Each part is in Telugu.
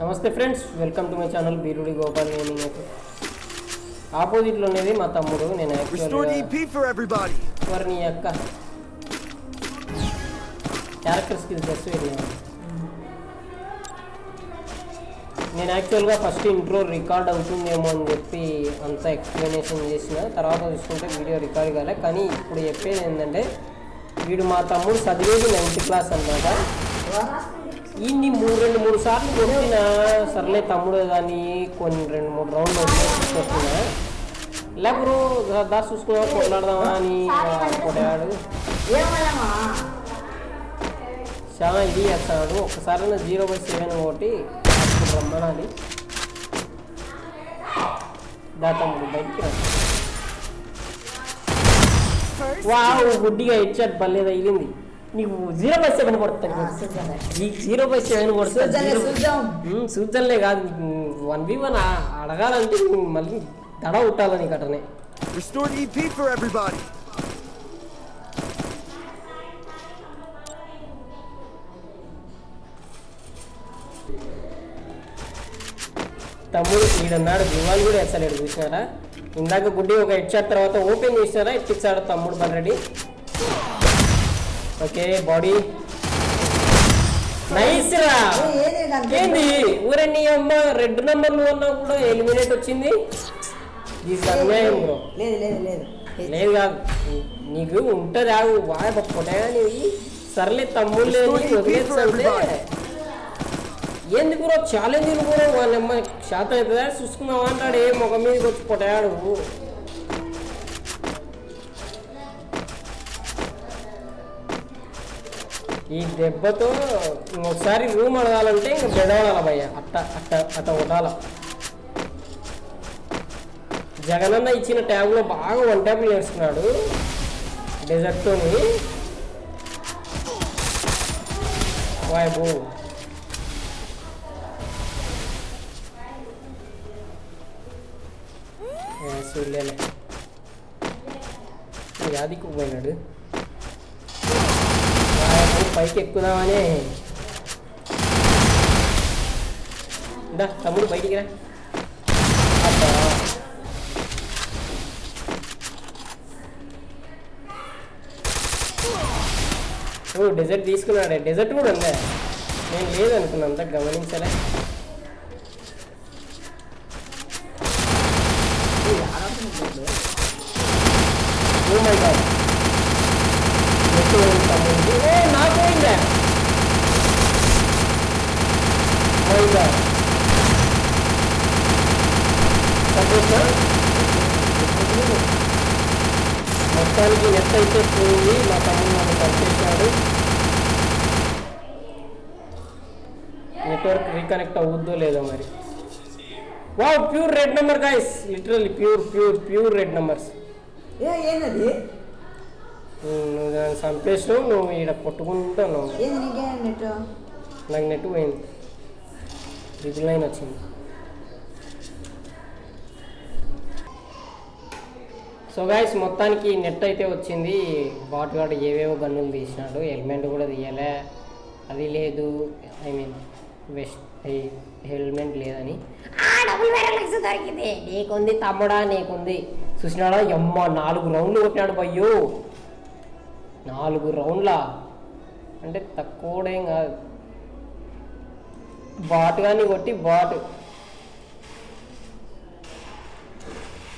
Namaste friends welcome to my channel బీరుడి Gopal. Gaming ఆపోజిట్లో ఉండేది మా తమ్ముడు నేను Restore యాక్చువల్గా EP for everybody. ఎవరు నీ యొక్క క్యారెక్టర్ స్కిల్స్ వస్తూ వెళ్ళాను నేను యాక్చువల్గా ఫస్ట్ ఇంట్రో రికార్డ్ అవుతుందేమో అని చెప్పి అంత ఎక్స్ప్లెనేషన్ చేసిన తర్వాత చూసుకుంటే వీడియో రికార్డ్ కాలే. కానీ ఇప్పుడు చెప్పేది ఏంటంటే వీడు మా తమ్ముడు చదివేది నైన్త్ క్లాస్ అన్నమాట. ఇన్ని మూడు రెండు మూడు సార్లు కొట్టిన సర్లే తమ్ముడు కానీ కొన్ని రెండు మూడు రౌండ్లు వదిలేసి కొట్టిన. లేకపోతే దా చూసుకున్నా కొట్లాడదామా అని కొట్టాడు. చాలా ఇది చేస్తాడు. ఒకసారి జీరో బై సెవెన్ ఒకటి రమ్మనాలి. దా తమ్ముడు బయటికి రా. వావ్ గుడ్డిగా ఇచ్చాడు భలే తగిలింది నీకు జీరో బై సెవెన్ నీకు జీరో బై సెవెన్ కొడతాను. సూచనలే కాదు వన్ బి వన్ అడగాలంటే మళ్ళీ దడ ఉట్టాలని నీకు అటనే. Restore EP for everybody. తమ్ముడు ఈడన్నాడు దివాన్ కూడా వేస్తలేడు చూసినారా? ఇందాక గుడ్డి ఒక హెడ్ షాట్ తర్వాత ఓపెన్ చేసినారా ఎట్టిచ్చాడు తమ్ముడు బల్రెడ్డి. ఓకే బాడీ నైస్ రా. ఏంది? ఊరే నీ అమ్మ రెడ్ నెంబర్లు ఉన్నా కూడా ఎలిమినేట్ వచ్చింది. ఇది అన్యాయం బ్రో లేదు లేదు లేదు. లేదు కాదు. నీకు ఉంటుంది ఆగు బాగా నీవి. సర్లే తమ్ముళ్ళు ఏంది బ్రో ఛాలెంజ్ కూడా వాళ్ళమ్మ శాతం అవుతుందా? చూసుకుందాం అంటాడు. ఏ ముఖం మీదకి వచ్చి పొటాడు ఈ దెబ్బతో ఒకసారి రూమ్ అడగాలంటే ఇంక బెడవాడాల భయ్య. అట్ట అట్ట అట్ట ఉండాల. జగనన్న ఇచ్చిన ట్యాబ్లో బాగా వన్ ట్యాబ్లు వేస్తున్నాడు. డెజర్ట్తోని వాయ్ బో. యాదికి పోయినాడు. పైకి ఎక్కుదామని దా తమ్ముడు బయటికి రా. అబ్బా. ఓ డెజర్ట్ తీసుకున్నాడే. డెజర్ట్ కూడా ఉందా? నేను లేదనుకున్నా అంతా గమనించలే ఓ మై గాడ్ నెట్ పోయింది తమ్ముడికి. ఓ నాకు పోయిందా మై గాడ్ సంతోషా మొత్తానికి నెట్ అయితే పోయింది మా తమ్ముడు నన్ను పంపేశాడు నెట్వర్క్ రీకనెక్ట్ అవుద్దో లేదో మరి. వా pure red number guys literally pure pure pure red numbers ఏ ఏంది నువ్వు దాన్ని చంపేసావు నువ్వు ఈడ కొట్టుకుంటున్నావు. నీకేం నాకు నెట్ పోయింది. ట్రిపుల్ నైన్ వచ్చింది. సో గాయస్ మొత్తానికి నెట్ అయితే వచ్చింది. బాట్ గార్డ్ ఏవేవో గన్నులు తీసినాడు. హెల్మెట్ కూడా తీయలే. అది లేదు. ఐ మీన్ వెస్ట్ హెల్మెట్ లేదని. దొరికింది. నీకుంది తమ్ముడా నీకుంది. చూసినాడా? ఎమ్మ నాలుగు రౌండ్లు కొట్టినాడు భయ్యో నాలుగు రౌండ్లా? అంటే తక్కువడేం కాదు. బాట్ కానీ కొట్టి బాట్.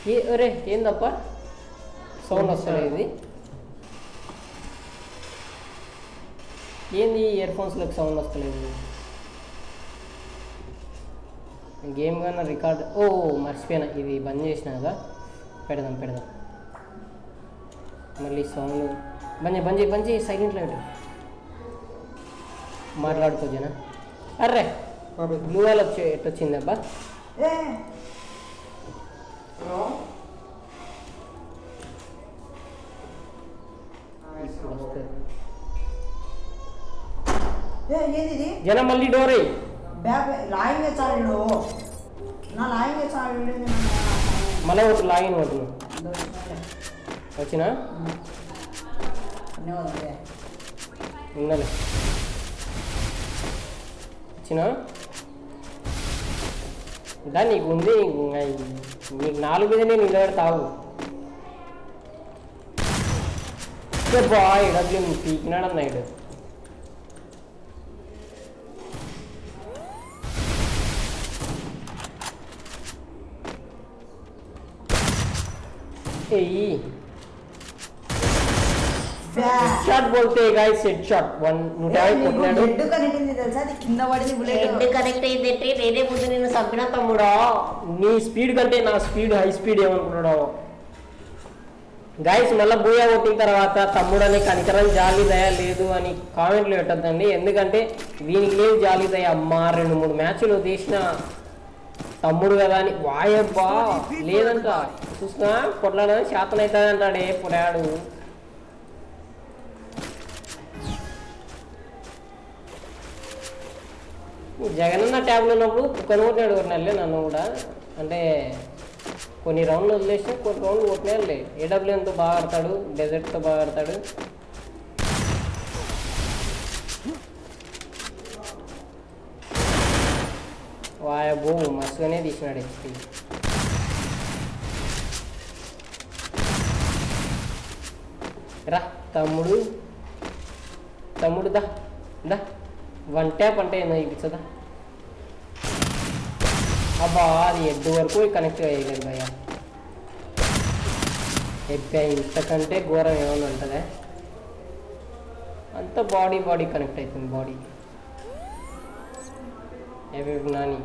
ఏ ఒరే ఏందప్ప? సౌండ్ వస్తుంది ఇది. ఏంది ఇయర్ ఫోన్స్లోకి సౌండ్ వస్తలేదు? గేమ్ కన్నా రికార్డ్ ఓ మర్చిపోయినా. ఇది బంద్ చేసిన కదా. పెడదాం పెడదాం. మళ్ళీ సౌండ్ బంద్ చేయి బంద్ చేయి బంద్ చేయి సైలెంట్లో పెట్టు. అర్రే! బ్లూ వాల్ వచ్చి ఏంది ఇది జనం మళ్ళీ డోరే బ్యాగ్ లాయింగ్ చాలు నా లాయింగ్ చాలు మళ్ళీ ఒకటి లాగిన్ ఒకటి వచ్చినా ఉన్నలే వచ్చినా దా నీకు ఉంది నీకు నాలుగు మీద నేను నిలబెడతావు బాయ్ డబ్ల్యూ పీకినాడు అన్నాడు ఏయ్. షాట్ బోల్తే గాయస్ హెడ్ షాట్ వన్ నూట యాభై కొట్టినాడు. హెడ్ కనెక్టింది తెలుసా? అది కింద పడింది హెడ్ బుల్లెట్ కనెక్ట్ అయిందంటే నేనే ముందు నిన్ను చంపిన తమ్ముడా? నీ స్పీడ్ కంటే నా స్పీడ్ హై స్పీడ్ ఏమనుకున్నాడో? గాయస్ మళ్ళీ బూయా కొట్టిన తర్వాత తమ్ముడని కనికరం జాలి దయ లేదు అని కామెంట్లు పెట్టద్దండి. ఎందుకంటే వీనికి లేదు జాలి దయ? అమ్మా రెండు మూడు మ్యాచ్లు తీసిన తమ్ముడు కదా అని. వాయబ్బా లేదంట. చూసినా కొట్లాడని శాతం అవుతుంది అంటాడే పొడాడు జగనన్న ట్యాబ్లో ఉన్నప్పుడు కుక్కను కొట్టినాడు నన్ను కూడా. అంటే కొన్ని రౌండ్లు వదిలేసి కొన్ని రౌండ్లు కొట్టినాడులే ఏడబ్ల్యూఎంతో బాగా ఆడతాడు డెజర్ట్తో బాగా ఆడతాడు. వాయబో మస్తుగానే తీసినాడు హెచ్పి రా తమ్ముడు. తమ్ముడు దా దా. వన్ ట్యాప్ అంటే ఏందో చూపించదా అబ్బా అది హెడ్ వరకు కనెక్ట్ అయ్యలేదు భయ్య హెడ్ ఇంతకంటే ఘోరం ఏమన్నా ఉంటుందా అంత బాడీ బాడీ కనెక్ట్ అవుతుంది బాడీ ఏవి నాని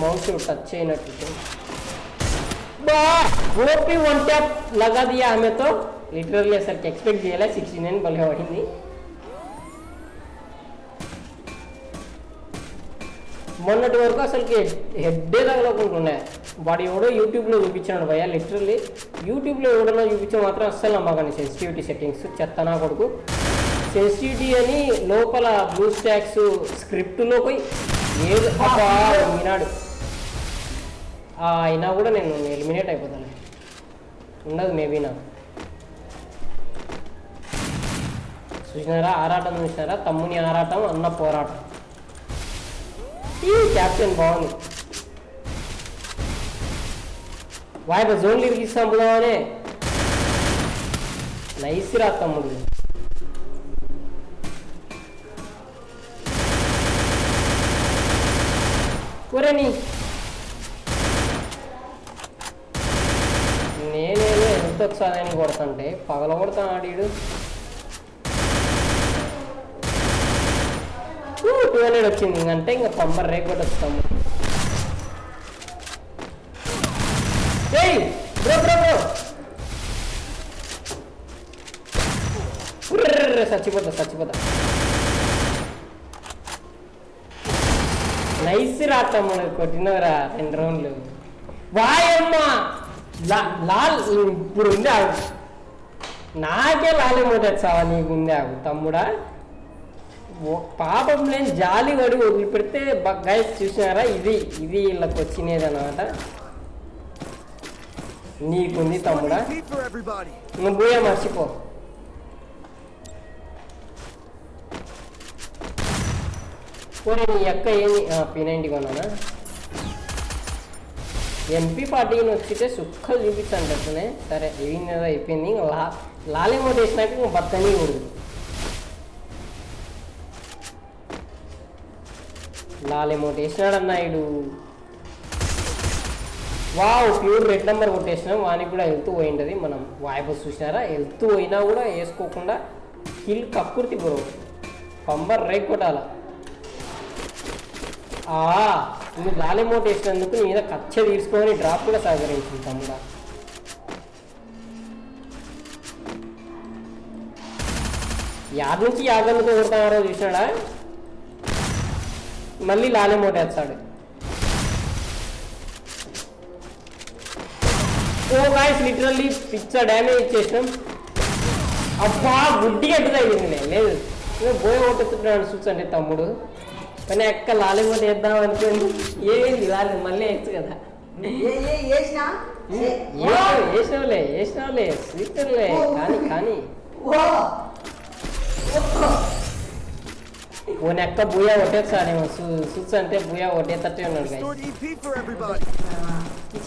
మౌస్ టచ్ అయినట్టు ఓపీ వన్ ట్యాప్ లగా దియా ఆమెతో లిటరల్లీ అసలు ఎక్స్పెక్ట్ చేయలే సిక్స్టీ నైన్ భలే పడింది మొన్నటి వరకు అసలుకి హెడ్డే తగలకుంటుండే వాడు ఎవడో యూట్యూబ్లో చూపించాడు భయ్య లిటరల్లీ యూట్యూబ్లో ఎవడో చూపించే మాత్రం అస్సలు నమ్మకండి సెన్సిటివిటీ సెట్టింగ్స్ చెత్తనా కొడుకు సెన్సిటివిటీ అని లోపల బ్లూ స్టాక్స్ స్క్రిప్ట్లో పోయి ఏది ఆ, అయినా కూడా నేను ఎలిమినేట్ అయిపోతాను ఉండదు మేబీ నాకు చూసినారా ఆరాటం చూసినారా తమ్ముని ఆరాటం అన్న పోరాటం ఈ క్యాప్షన్ బాగుంది వాయిప జోన్ లీవ్ చంపుదామనే నైస్ రా తమ్ముడు ఒరేని నేనేదో ఒకసారి ఆయన కొడతంటే పగల కొడతా ఆడీడు టూ హండ్రెడ్ వచ్చింది. ఇంకంటే ఇంకా పంబర్ రేక్ కూడా వస్తాము బ్రో బ్రో బ్రో. చచ్చిపోతా చచ్చిపోతా. నైస్ రా తమ్ముడు కొట్టినవరా రెండు రౌండ్లు. వాయమ్మా! లాల్ ఇప్పుడు ఉంది ఆగు. నాకే లాలేమోట చావా నీకు ఉంది ఆగు తమ్ముడా. ఓ- పాపం నేను జాలి వడి వదిలిపెడితే గైస్ చూసినారా? ఇది ఇది వీళ్ళకి వచ్చినది అనమాట నీకుంది తమ్ముడా. EP నువ్వు పోయా మర్చిపో. పోనీ నీ అక్క ఏమి పినండి కొన్నానా? ఎంపీ పార్టీని వచ్చితే సుక్కలు చూపించండి అట్లనే సరే ఏమైంది అయిపోయింది. లా లాలేమో వేసినాక ఇంకా బత్తని ఉండదు లాలేమో వేసినాడన్నా ఇడు వావ్ ప్యూర్ రెడ్ నెంబర్ కొట్టేసినాం. వానికి కూడా వెళ్తూ పోయింటది మనం వాయిబస్ చూసినారా? వెళ్తూ పోయినా కూడా వేసుకోకుండా కిల్ కక్కుర్తి బ్రో. పంబర్ రైట్ కొట్టాల? ఆ నువ్వు గాలి మూట వేసినందుకు నీ మీద కచ్చ తీసుకొని డ్రాప్ కూడా సహకరించింది తమ్ముడా. యాడ్ నుంచి యాదన్నతో కొడతానారో చూసినాడా? మళ్ళీ లాలి మోట వేస్తాడు. ఓ గాయస్ లిటరల్లీ పిక్చర్ డ్యామేజ్ ఇచ్చేసినాం అబ్బా గుడ్డి గట్టిదైంది తగిలింది లేదు ఇంకా బోయ కొట్టుతున్నాడు చూసండి తమ్ముడు. కానీ అక్క లాలి కూడా వేద్దాం అనుకోండి ఏమైంది లాలి మళ్ళీ వేయచ్చు కదా. వేసినావులే వేసినావులే స్వీటర్లే కానీ కానీ. ఓ! నెక్క బుయా కొట్టేస్తాడేమో. సుత్స్ అంటే బుయా కొట్టేటట్టే ఉన్నాడు గాయస్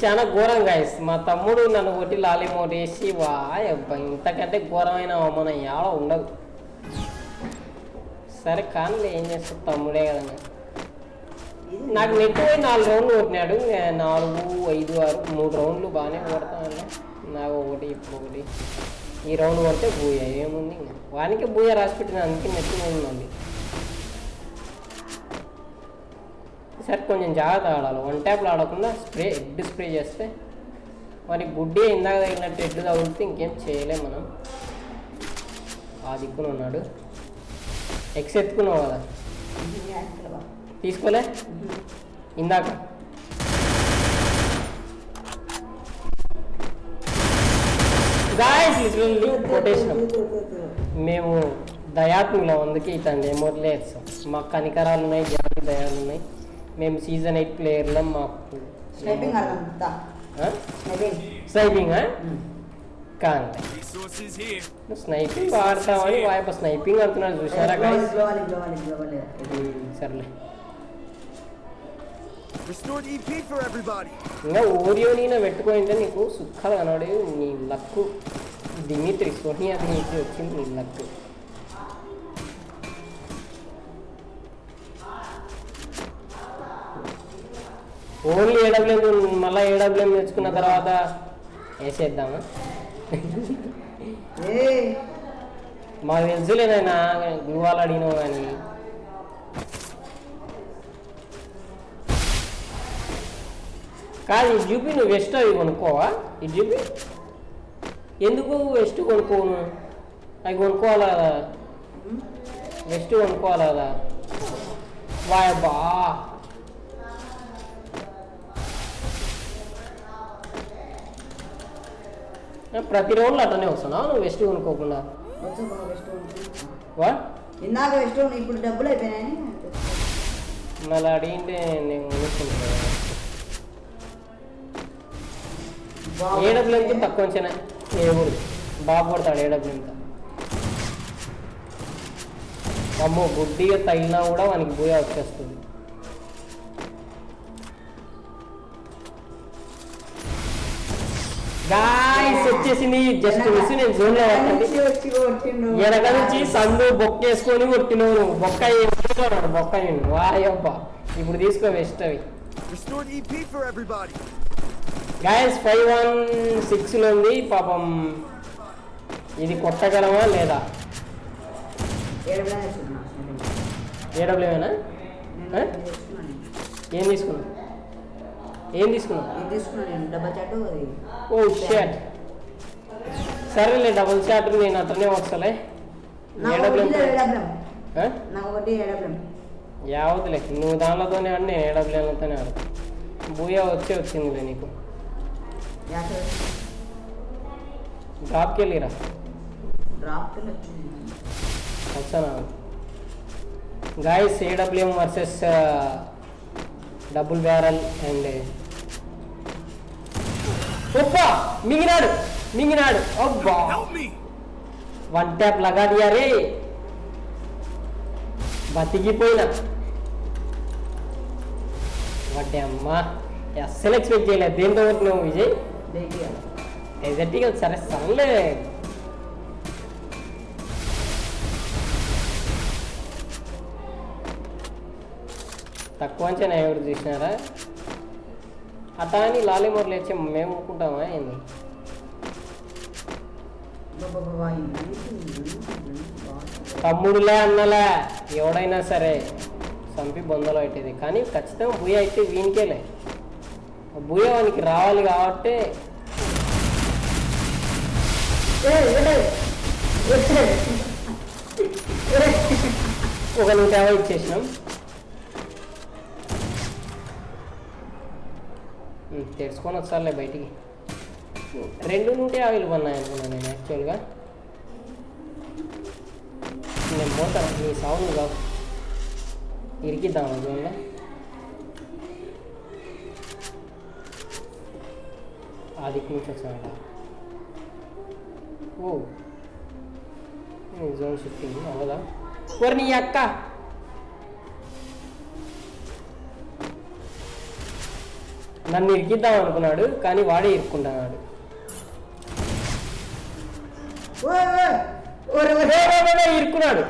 చాలా ఘోరం గాయస్ మా తమ్ముడు నన్ను కొట్టి లాలిమోట్ వేసి వాయబ్బా ఇంతకంటే ఘోరమైన అవమానం యాడ ఉండదు. సరే కానీ ఏం చేస్తా తమ్ముడే కదా నాకు నెట్ పోయి నాలుగు రౌండ్లు కొట్టినాడు. నాలుగు ఐదు ఆరు మూడు రౌండ్లు బాగానే కొడతాను నాకు ఒకటి ఇప్పుడు ఒకటి. ఈ రౌండ్ కొడితే బూయ ఏముంది ఇంకా? వానికి బూయ రాసి పెట్టిన అందుకే నెట్ పోయింది సరే కొంచెం జాగ్రత్త ఆడాలి. వన్ ట్యాప్లు ఆడకుండా స్ప్రే హెడ్ స్ప్రే చేస్తే. మరి గుడ్డి ఇందాక తగిలినట్టు హెడ్ తగిలితే ఇంకేం చేయలేం మనం. ఆ దిక్కున ఉన్నాడు. ఎక్స్ ఎత్తుకున్నావు కదా. తీసుకోలే? ఇందాక. గాయస్ మేము దయాత్ములం అందుకే ఇతను ఎమోట్లే వేస్తాం మాకు కనికరాలు ఉన్నాయి జాతి దయాలు ఉన్నాయి. మేము సీజన్ ఎయిట్ ప్లేయర్లో మాకు sniping? Sniping Resources here. Sniping వాడతామని వాయప స్నైపింగ్ అంటున్నాడు చూసారా గాయస్ గ్లోవాలి గ్లోవాలి గ్లోవాలి సర్లే. ఇంకా ఓరియోనీన పెట్టుకుంటే నీకు సుఖాలు కనబడి నీ లక్కు దిమిత్రి సోనియా దిమిత్రి వచ్చింది నీ లక్కు ఓన్లీ ఏడబ్ల్యూఎం మళ్ళీ ఏడబ్ల్యూఎం నేర్చుకున్న తర్వాత వేసేద్దామా? ఏ మాకు తెలుసులేనైనా గురువాలు అడిగినావు కానీ. కాదు ఇది చూపి నువ్వు వెస్ట్ అవి కొనుక్కోవా? ఇది చూపి ఎందుకు వెస్ట్ కొనుక్కోను? అవి కొనుక్కోవాలి? కదా వెస్ట్ కొనుక్కోవాలి? కదా వాయబ్బా. ప్రతి రౌండ్లో అట్లనే వస్తున్నావు నువ్వు వెస్ట్ కొనుక్కోకుండా? వచ్చి బాగా వెస్ట్ ఉంటుంది. వా ఇందాక వెస్ట్ ఇప్పుడు డబ్బులు అయిపోయినాయని. మళ్ళీ అడిగింటే నేను కొనుక్కుంటాను బాగా ఏడబ్ల్యూఎంకి తక్కువ అంచనా. వేయకూడదు బాగా కొడతాడు ఏడబ్ల్యూఎంతో అమ్మో గుడ్డిగా తగిలినా కూడా వానికి పోయా వచ్చేస్తుంది. గాయస్ వచ్చేసింది. జస్ట్ మిస్ నేను జోన్లో వచ్చి. వెనక నుంచి సందు బొక్కేసుకొని కొట్టినవు నువ్వు బొక్క బొక్క వాయబ్బ ఇప్పుడు తీసుకో వెస్ట్ అవి. గాయస్ ఫైవ్ వన్ సిక్స్లో ఉంది. పాపం ఇది కొట్టగలమా లేదా. ఏడబ్ల్యూనా నేను. ఏం తీసుకున్నావు? ఏం తీసుకున్నావు? ఇది తీసుకున్నాను నేను? డబ్బా చాటు అది. ఓ షాట్. సరేలే డబుల్ షాట్ నేను అతనే వస్తలే. నాకు నాకు ఒకటి యావద్దులే నువ్వు దానిలోతోనే ఆడి నేను ఏడబ్ల్యూలతోనే ఆడు. బూయా వచ్చే వచ్చిందిలే నీకు. యాభై డ్రాప్కి వెళ్ళిరా. డ్రాప్ వస్తాను? Guys AWM versus double barrel and ఒప్పా మింగినాడు మింగినాడు. అబ్బా! వన్ ట్యాప్ లగా దియారే బతికిపోయినా. వడ్డే అమ్మా. అస్సలు ఎక్స్పెక్ట్ చేయలేదు దేంతో కొట్టినావు విజయ్? డైలీ ఎజెట్గా సరే సర్లే. తక్కువ అంచనా ఎవరు చూసినారా అట్టా అని లాలీమోర్లు వచ్చి మేము ఊరుకుంటామా ఏంది? తమ్ముడులే అన్నలే ఎవడైనా సరే చంపి బొందలు పెట్టేది. కానీ ఖచ్చితంగా బుయ్య అయితే వీనికేలే. బుయ్య వానికి రావాలి కాబట్టి ఒక నూట యాభై ఇచ్చేసినాం. తెరుచుకొని వచ్చారులే బయటికి. రెండు నూట యాభైలు పన్నాయి అనుకున్నాను నేను యాక్చువల్గా నేను పోతాను నీ సౌండ్ కాదు ఇరికిద్దాం జోన్లో ఆ దిక్కు నుంచి వచ్చాడ ఓ జోన్ షిఫ్టింగ్ అవదా మరి నీ అక్క! నన్ను ఇరికిద్దాం అనుకున్నాడు కానీ వాడే ఇరుక్కుంటున్నాడు. ఇరుక్కున్నాడు.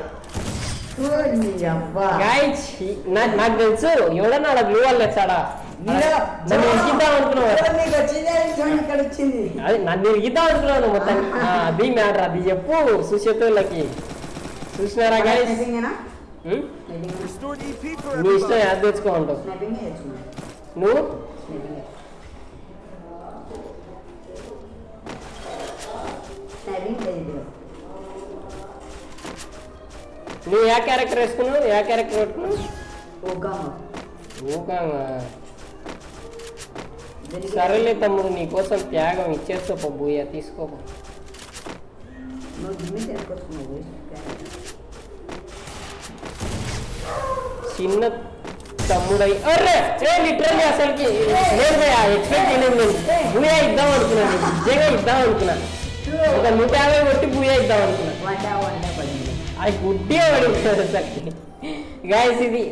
నాకు తెలుసు ఎవడన్నా అలా బ్లూ వాళ్ళు తెచ్చాడా? మీరే- నన్ను ఇరికిద్దాం అనుకున్నావు అది నన్ను ఇరికిద్దాం అనుకున్నాను మొత్తం. అది మ్యాటర్ అది చెప్పు చూసినారా గాయస్ నీ ఇష్టం తెచ్చుకో ఉంటావు. నువ్వు? నువ్వు ఏ క్యారెక్టర్ వేసుకున్నావు? ఏ క్యారెక్టర్ పెట్టుకున్నావు సరేలే తమ్ముడు నీకోసం త్యాగం ఇచ్చేస్తా పో బూయ తీసుకోపో. చిన్న తమ్ముడై అర్రే ఏ లిటరల్లీ అసలుకి. నేను ఎక్స్పెక్ట్ చేయలేదు నేను. బూయా ఇద్దాం అనుకున్నాను నిజంగా ఇద్దాం అనుకున్నాను. ఒక నూట యాభై కొట్టి బూయా ఇద్దాం అనుకున్నాను. అది గుడ్డే అసలుకి గాయస్ ఇది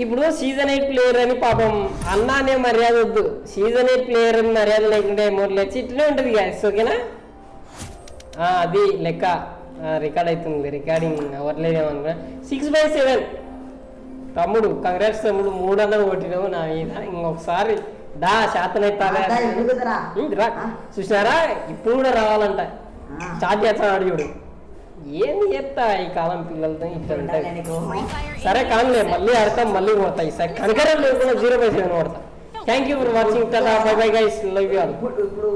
ఇప్పుడు సీజన్ ఎయిట్ ప్లేయర్ అని పాపం అన్న అనే మర్యాద వద్దు. సీజన్ ఎయిట్ ప్లేయర్ అని మర్యాద లేకుంటే ఎమోట్ లేచి ఇట్లనే ఉంటుంది గాయస్ ఓకేనా ఆ, అది లెక్క. రికార్డ్ అవుతుంది రికార్డింగ్ అవ్వట్లేదేమనుకున్నా సిక్స్ బై సెవెన్ తమ్ముడు కంగ్రాట్స్ తమ్ముడు. మూడు వందలు కొట్టినావు నా మీద. ఇంకొకసారి దా శాతం అయితే? చూసినారా? ఇప్పుడు కూడా రావాలంట. స్టార్ట్ చేస్తాడు చూడు. ఏంది చెప్తా ఈ కాలం పిల్లలతో ఇట్లా ఉంటాయి. సరే కానులే మళ్ళీ ఆడతాం మళ్ళీ కొడతాయి సరే. కనకరం లేకుండా జీరో సెవెన్ కొడతా. Thank you for watching tata bye bye guys love you all ఇప్పుడు ఇప్పుడు